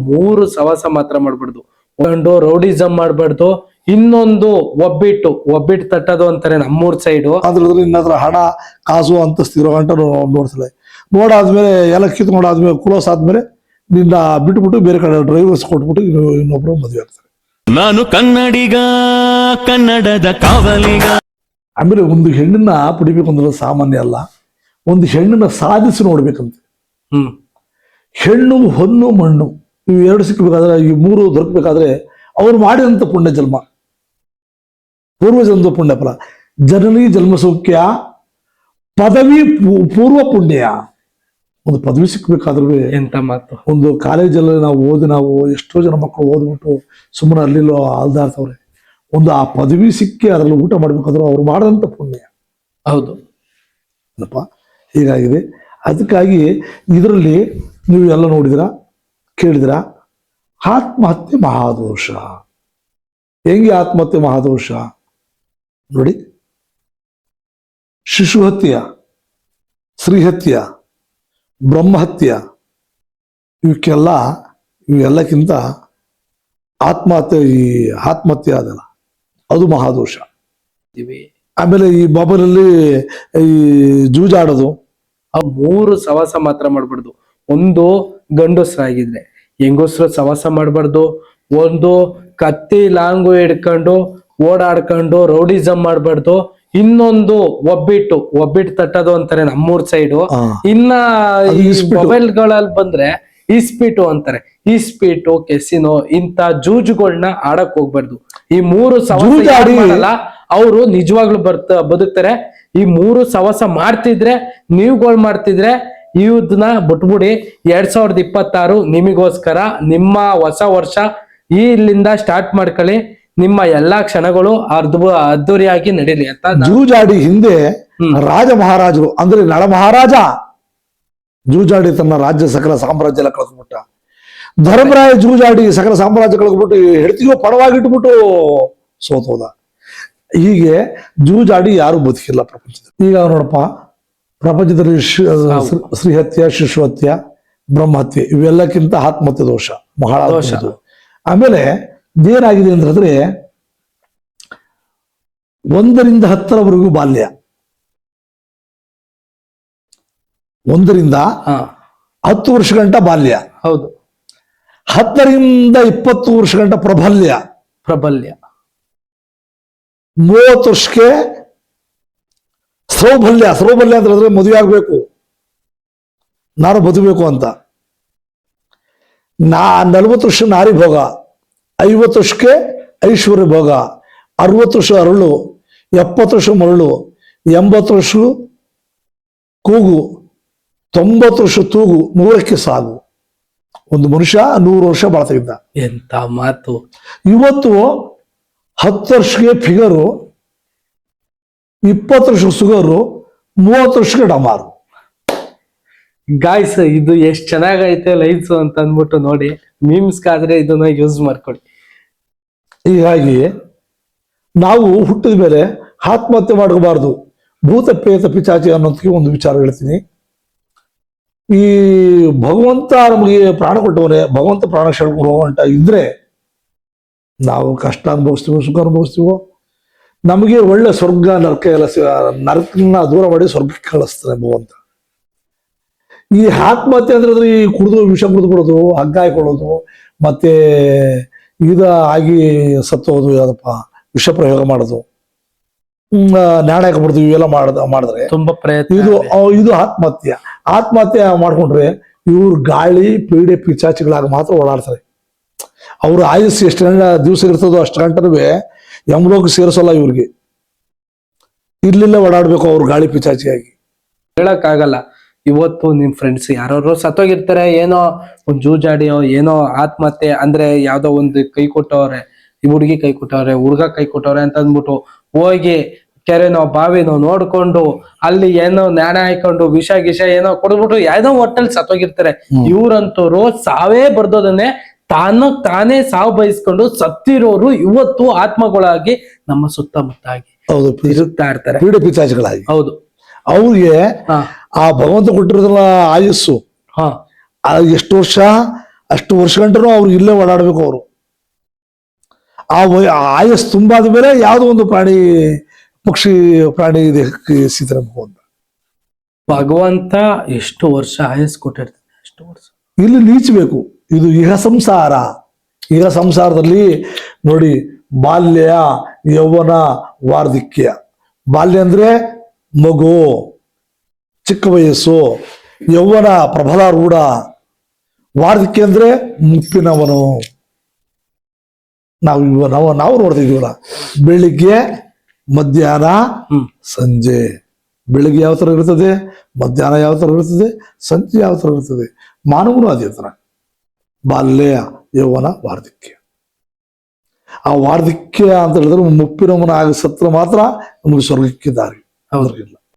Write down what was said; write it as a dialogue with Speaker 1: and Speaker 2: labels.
Speaker 1: ಮೂರು ಸವಾಸ ಮಾತ್ರ ಮಾಡ್ಬಾರ್ದು ಒಂದು ರೌಡಿಸಮ್ ಮಾಡ್ಬಾರ್ದು ಇನ್ನೊಂದು ಒಬ್ಬಿಟ್ಟು ಒಬ್ಬಿಟ್ಟು ತಟ್ಟೋದು ಅಂತಾರೆ ನಮ್ಮೂರ್ ಸೈಡು
Speaker 2: ಅದ್ರದ್ದು ಇನ್ನದ್ರ ಹಣ ಕಾಸು ಅಂತಸ್ತಿರೋ ಗಂಟ ನೋಡ್ತಾರೆ ನೋಡಾದ್ಮೇಲೆ ಎಲ್ಲ ಕಿತ್ ನೋಡಾದ್ಮೇಲೆ ಕ್ಲೋಸ್ ಆದ್ಮೇಲೆ ನಿನ್ನ ಬಿಟ್ಬಿಟ್ಟು ಬೇರೆ ಕಡೆ ಡ್ರೈವರ್ಸ್ ಕೊಟ್ಬಿಟ್ಟು ಇನ್ನು- ಇನ್ನೊಬ್ರು ಮದುವೆ ಆಗ್ತಾರೆ.
Speaker 3: ನಾನು ಕನ್ನಡಿಗ ಕನ್ನಡದ ಕಾವಲಿಗ.
Speaker 2: ಆಮೇಲೆ ಒಂದು ಹೆಣ್ಣನ್ನ ಪಡಿಬೇಕು ಅಂದ್ರೆ ಸಾಮಾನ್ಯ ಅಲ್ಲ. ಒಂದು ಹೆಣ್ಣನ್ನ ಸಾಧಿಸಿ ನೋಡ್ಬೇಕಂತೆ.
Speaker 1: ಹ್ಮ್.
Speaker 2: ಹೆಣ್ಣು ಹೊನ್ನು ಮಣ್ಣು. ಇವು ಎರಡು ಸಿಕ್ಕಬೇಕಾದ್ರೆ ಈ ಮೂರು ದೊರಕಬೇಕಾದ್ರೆ ಅವ್ರು ಮಾಡಿದಂತ ಪುಣ್ಯ ಜನ್ಮ. ಪೂರ್ವಜನ್ಮ ಪುಣ್ಯ ಫಲ. ಜನನಿ ಜನ್ಮ ಸೌಖ್ಯ ಪದವಿ ಪೂರ್ವ ಪುಣ್ಯ. ಒಂದು ಪದವಿ ಸಿಕ್ಬೇಕಾದ್ರೂ
Speaker 1: ಎಂತ ಮಾತು?
Speaker 2: ಒಂದು ಕಾಲೇಜಲ್ಲಿ ನಾವು ಓದಿ ನಾವು ಎಷ್ಟೋ ಜನ ಮಕ್ಕಳು ಓದ್ಬಿಟ್ಟು ಸುಮ್ಮನೆ ಅಲ್ಲಿಲ್ಲೋ ಅಲ್ದಾಡ್ತವ್ರೆ ಒಂದು ಆ ಪದವಿ ಸಿಕ್ಕಿ ಅದರಲ್ಲಿ ಊಟ ಮಾಡ್ಬೇಕಾದ್ರೂ ಅವ್ರು ಮಾಡಿದಂಥ ಪುಣ್ಯ.
Speaker 1: ಹೌದು.
Speaker 2: ಅಲ್ಲಪ್ಪ ಹೀಗಾಗಿದೆ. ಅದಕ್ಕಾಗಿ ಇದರಲ್ಲಿ ನೀವು ಎಲ್ಲ ನೋಡಿದಿರ ಕೇಳಿದಿರ? ಆತ್ಮಹತ್ಯೆ ಮಹಾದೋಷ. ಹೆಂಗೆ ಆತ್ಮಹತ್ಯೆ ಮಹಾದೋಷ? ನೋಡಿ. ಶಿಶು ಹತ್ಯ ಸ್ತ್ರೀಹತ್ಯ ಬ್ರಹ್ಮಹತ್ಯ ಇವಕ್ಕೆಲ್ಲ ಇವೆಲ್ಲಕ್ಕಿಂತ ಆತ್ಮಹತ್ಯೆ ಈ ಆತ್ಮಹತ್ಯೆ ಅದಲ್ಲ ಅದು ಮಹಾದೋಷ. ಆಮೇಲೆ ಈ ಮೊಬೈಲಲ್ಲಿ ಈ ಜೂಜಾಡೋದು.
Speaker 1: ಆ ಮೂರು ಸವಾಸ ಮಾತ್ರ ಮಾಡ್ಬಾರ್ದು ಒಂದು ಗಂಡಸ್ರಾಗಿದ್ರೆ. ಹೆಂಗಸ್ರು ಸವಾಸ ಮಾಡಬಾರ್ದು. ಒಂದು ಕತ್ತಿ ಲಾಂಗು ಹಿಡ್ಕೊಂಡು ಓಡಾಡ್ಕೊಂಡು ರೌಡಿಸಮ್ ಮಾಡಬಾರ್ದು. ಇನ್ನೊಂದು ಒಬ್ಬಿಟ್ಟು ಒಬ್ಬಿಟ್ಟು ತಟ್ಟೋದು ಅಂತಾರೆ ನಮ್ಮೂರ್ ಸೈಡು. ಇನ್ನ
Speaker 2: ಅದು
Speaker 1: ಈ
Speaker 2: ಇಸ್ಪೀಟು.
Speaker 1: ಮೊಬೈಲ್ಗಳಲ್ಲಿ ಬಂದ್ರೆ ಇಸ್ಪೀಟು ಅಂತಾರೆ. ಇಸ್ಪೀಟು ಕೆಸಿನೋ ಇಂತ ಜೂಜುಗಳನ್ನ ಆಡಕ್ ಹೋಗ್ಬಾರ್ದು. ಈ ಮೂರು
Speaker 2: ಜೂಜಾಡಿ-
Speaker 1: ಸವಾಸ ಅವರು ನಿಜವಾಗ್ಲು ಬರ್ತ ಬದುಕ್ತಾರೆ. ಈ ಮೂರು ಸವಾಸ ಮಾಡ್ತಿದ್ರೆ ನೀವುಗಳು ಮಾಡ್ತಿದ್ರೆ ಇವ್ದನ್ನ ಬಿಟ್ಬಿಡಿ. ಎರಡ್ ಸಾವಿರದ ಇಪ್ಪತ್ತಾರು ನಿಮಗೋಸ್ಕರ ನಿಮ್ಮ ಹೊಸ ವರ್ಷ ಈ ಇಲ್ಲಿಂದ ಸ್ಟಾರ್ಟ್ ಮಾಡ್ಕೊಳ್ಳಿ. ನಿಮ್ಮ ಎಲ್ಲಾ ಕ್ಷಣಗಳು ಅರ್ಧ ಅದ್ದೂರಿಯಾಗಿ ನಡೀಲಿ ಅಂತ
Speaker 2: ಜೂಜಾಡಿ ಹಿಂದೆ ರಾಜ ಮಹಾರಾಜರು ಅಂದ್ರೆ ನಳ ಮಹಾರಾಜ ಜೂಜಾಡಿ ತನ್ನ ರಾಜ್ಯ ಸಕಲ ಸಾಮ್ರಾಜ್ಯ ಎಲ್ಲ ಕಳ್ಕೊಂಡ್ಬಿಟ್ಟ. ಧರ್ಮರಾಯ ಜೂಜಾಡಿ ಸಕಲ ಸಾಮ್ರಾಜ್ಯ ಕಳ್ಕೊಂಡ್ಬಿಟ್ಟು ಹೆಡ್ತಿಗೋ ಪರವಾಗಿಟ್ಬಿಟ್ಟು ಸೋತೋದ. ಹೀಗೆ ಜೂಜಾಡಿ ಯಾರು ಬದುಕಿಲ್ಲ ಪ್ರಪಂಚದಲ್ಲಿ. ಈಗ ನೋಡಪ್ಪ ಪ್ರಪಂಚದಲ್ಲಿ ಶ್ರೀ ಹತ್ಯ ಶ್ರೀಹತ್ಯ ಶಿಶುಹತ್ಯ ಬ್ರಹ್ಮಹತ್ಯೆ ಇವೆಲ್ಲಕ್ಕಿಂತ ಆತ್ಮಹತ್ಯೆ ದೋಷ. ಬಹಳ
Speaker 1: ದೋಷ.
Speaker 2: ಆಮೇಲೆ ಏನಾಗಿದೆ ಅಂತಂದ್ರೆ ಒಂದರಿಂದ ಹತ್ತರವರೆಗೂ ಬಾಲ್ಯ. ಒಂದರಿಂದ ಹತ್ತು ವರ್ಷ ಗಂಟ ಬಾಲ್ಯ.
Speaker 1: ಹೌದು.
Speaker 2: ಹತ್ತರಿಂದ ಇಪ್ಪತ್ತು ವರ್ಷ ಗಂಟ ಪ್ರಬಲ್ಯ.
Speaker 1: ಪ್ರಬಲ್ಯ.
Speaker 2: ಮೂವತ್ತು ವರ್ಷಕ್ಕೆ ಸೌಬಲ್ಯ ಸೌಬಲ್ಯ ಅಂತ ಹೇಳಿದ್ರೆ ಮದುವೆ ಆಗ್ಬೇಕು. ನಾನು ಬದುಕಬೇಕು ಅಂತ. ನಾ ನಲವತ್ತು ವರ್ಷ ನಾರಿ ಭೋಗ ಐವತ್ತು ವರ್ಷಕ್ಕೆ ಐಶ್ವರ್ಯ ಭೋಗ ಅರವತ್ತು ವರ್ಷ ಅರಳು ಎಪ್ಪತ್ತು ವರ್ಷ ಮರಳು ಎಂಬತ್ತು ವರ್ಷ ಕೂಗು ತೊಂಬತ್ತು ವರ್ಷ ತೂಗು ನೂರಕ್ಕೆ ಸಾಗು. ಒಂದು ಮನುಷ್ಯ ನೂರು ವರ್ಷ ಬಾಳ್ತಿದ್ದ
Speaker 1: ಎಂತ ಮಾತು.
Speaker 2: ಇವತ್ತು ಹತ್ತು ವರ್ಷಕ್ಕೆ ಫಿಗರು ಇಪ್ಪತ್ತು ವರ್ಷ ಸುಗರು ಮೂವತ್ತು ವರ್ಷಕ್ಕೆ ಡಮಾರು.
Speaker 1: ಗಾಯ್ಸ್ ಇದು ಎಷ್ಟು ಚೆನ್ನಾಗೈತೆ ಲೈನ್ಸ್ ಅಂತ ಅಂದ್ಬಿಟ್ಟು ನೋಡಿ ಮೀಮ್ಸ್ಗಾದ್ರೆ ಇದನ್ನ ಯೂಸ್ ಮಾಡ್ಕೊಳ್ಳಿ
Speaker 2: ಹೀಗಾಗಿ ನಾವು ಹುಟ್ಟಿದ ಮೇಲೆ ಆತ್ಮಹತ್ಯೆ ಮಾಡ್ಕೋಬಾರ್ದು. ಭೂತ ಪ್ರೇತ ಪಿಚಾಚಿ ಅನ್ನೋದಕ್ಕೆ ಒಂದು ವಿಚಾರ ಹೇಳ್ತೀನಿ. ಈ ಭಗವಂತ ನಮಗೆ ಪ್ರಾಣ ಕೊಟ್ಟವನೇ ಭಗವಂತ ಪ್ರಾಣ ಶೆಳ್ಕೊಂಡು ಹೋಗುವಂಟ ಇದ್ರೆ ನಾವು ಕಷ್ಟ ಅನುಭವಿಸ್ತೀವೋ ಸುಖ ಅನುಭವಿಸ್ತೀವೋ ನಮಗೆ ಒಳ್ಳೆ ಸ್ವರ್ಗ ನರಕ ಎಲ್ಲ ನರಕನ್ನ ದೂರ ಮಾಡಿ ಸ್ವರ್ಗಕ್ಕೆ ಕಳಿಸ್ತಾರೆ ಭಗವಂತ ಈ ಆತ್ಮಹತ್ಯೆ ಅಂದ್ರೆ ಅದು ಈ ಕುಡಿದು ವಿಷ ಕುಡಿದು ಬಿಡೋದು ಹಗ್ಗ ಹಾಕೊಳ್ಳೋದು ಮತ್ತೆ ಇದ ಆಗಿ ಸತ್ತೋದು ಯಾವ್ದಪ್ಪ? ವಿಷ ಪ್ರಯೋಗ ಮಾಡೋದು. ನಾಣ ಹಾಕಬಾರ್ದು ಹಾಕಬಿಡ್ದು ಇವೆಲ್ಲ ಮಾಡ್ದ ಮಾಡಿದ್ರೆ.
Speaker 1: ತುಂಬಾ ಪ್ರಯತ್ನ
Speaker 2: ಇದು
Speaker 1: ಇದು.
Speaker 2: ಆತ್ಮಹತ್ಯೆ. ಆತ್ಮಹತ್ಯೆ ಮಾಡ್ಕೊಂಡ್ರೆ ಇವ್ರು ಗಾಳಿ ಪೀಡೆ ಪಿಚಾಚಿಗಳಾಗ ಮಾತ್ರ ಓಡಾಡ್ತಾರೆ. ಅವ್ರ ಆಯುಸ್ ಎಷ್ಟು ದಿವಸ ಇರ್ತದೋ ಅಷ್ಟು ಗಂಟನೂ ಯಮಲೋಕ ಸೇರಿಸಲ್ಲ ಇವ್ರಿಗೆ. ಇರ್ಲಿಲ್ಲ ಓಡಾಡ್ಬೇಕು ಅವ್ರು ಗಾಳಿ ಪಿಚಾಚಿಯಾಗಿ.
Speaker 1: ಹೇಳಕ್ ಆಗಲ್ಲ ಇವತ್ತು ನಿಮ್ ಫ್ರೆಂಡ್ಸ್ ಯಾರೋ ಸತ್ತೋಗಿರ್ತಾರೆ ಏನೋ ಒಂದ್ ಜೂಜಾಡಿಯೋ ಏನೋ ಆತ್ಮಹತ್ಯೆ ಅಂದ್ರೆ ಯಾವ್ದೋ ಒಂದು ಕೈ ಕೊಟ್ಟವ್ರೆ ಈ ಹುಡುಗಿ ಕೈ ಕೊಟ್ಟವ್ರೆ ಹುಡುಗ ಕೈ ಕೊಟ್ಟವ್ರೆ ಅಂತ ಅಂದ್ಬಿಟ್ಟು ಹೋಗಿ ಕೆರೆನೋ ಬಾವಿನೋ ನೋಡ್ಕೊಂಡು ಅಲ್ಲಿ ಏನೋ ನ್ಯಾಣ ಹಾಕೊಂಡು ವಿಷ ಗಿಷ ಏನೋ ಕೊಡ್ಬಿಟ್ಟು ಯಾವ್ದೋ ಹೋಟೆಲ್ ಸತ್ತೋಗಿರ್ತಾರೆ. ಇವ್ರಂತವ್ರು ಸಾವೇ ಬರ್ದೋದನ್ನೇ ತಾನು ತಾನೇ ಸಾವು ಬಯಸ್ಕೊಂಡು ಸತ್ತಿರೋರು ಇವತ್ತು ಆತ್ಮಗಳಾಗಿ ನಮ್ಮ ಸುತ್ತಮುತ್ತಾಗಿ
Speaker 2: ಹೌದು ಇರುತ್ತಾ
Speaker 1: ತಿರುಗ್ತಾ ಇರ್ತಾರೆ.
Speaker 2: ಪೀಡೆ ಪಿತಾಜಿಗಳಾಗಿ
Speaker 1: ಹೌದು.
Speaker 2: ಅವ್ರಿಗೆ ಆ ಭಗವಂತ ಕೊಟ್ಟಿರೋದಲ್ಲ ಆಯಸ್ಸು.
Speaker 1: ಹಾ.
Speaker 2: ಎಷ್ಟು ವರ್ಷ ಅಷ್ಟು ವರ್ಷ ಗಂಟರು ಅವ್ರು ಇಲ್ಲೇ ಓಡಾಡ್ಬೇಕು ಅವರು. ಆ ಆಯಸ್ಸು ಆಯಸ್ ತುಂಬಾದ ಮೇಲೆ ಯಾವುದೋ ಒಂದು ಪ್ರಾಣಿ ಪಕ್ಷಿ ಪ್ರಾಣಿ ದೇಹಕ್ಕೆ ಸಿದ್ಧರಬೇಕು ಭಗವಂತ.
Speaker 1: ಭಗವಂತ ಎಷ್ಟು ವರ್ಷ ಆಯಸ್ ಕೊಟ್ಟಿರ್ತಾನೆ ಎಷ್ಟು ವರ್ಷ.
Speaker 2: ಇಲ್ಲಿ ನೀಚಬೇಕು. ಇದು ಇಹ ಸಂಸಾರ. ಇಹ ಸಂಸಾರದಲ್ಲಿ ನೋಡಿ ಬಾಲ್ಯ ಯೌವನ ವಾರ್ಧಕ್ಯ. ಬಾಲ್ಯ ಅಂದ್ರೆ ಮಗು ಚಿಕ್ಕ ವಯಸ್ಸು. ಯೌವನ ಪ್ರಬಲಾರೂಢ ವಾರ್ಧಕ್ಯ ಅಂದ್ರೆ ಮುಪ್ಪಿನವನು. ನಾವು ಇವ ನಾವು ನಾವು ನೋಡ್ತಿದೀವಲ್ಲ ಬೆಳಿಗ್ಗೆ ಮಧ್ಯಾಹ್ನ ಸಂಜೆ. ಬೆಳಿಗ್ಗೆ ಯಾವ ಥರ ಇರ್ತದೆ? ಮಧ್ಯಾಹ್ನ ಯಾವ ಥರ ಇರ್ತದೆ? ಸಂಜೆ ಯಾವ ಥರ ಇರ್ತದೆ? ಮಾನವನು ಅದೇ ತರ. ಬಾಲ್ಯ ಯೌವನ ವಾರ್ಧಕ್ಯ. ಆ ವಾರ್ಧಕ್ಯ ಅಂತ ಹೇಳಿದ್ರೆ ಮುಪ್ಪಿನವನ ಆಗ ಸತ್ರ ಮಾತ್ರ ನಮಗೆ ಸ್ವರ್ಗಕ್ಕೆ ದಾರಿ.
Speaker 1: ಹೌದು.
Speaker 2: ಅವ್ರಿಗಿಲ್ಲ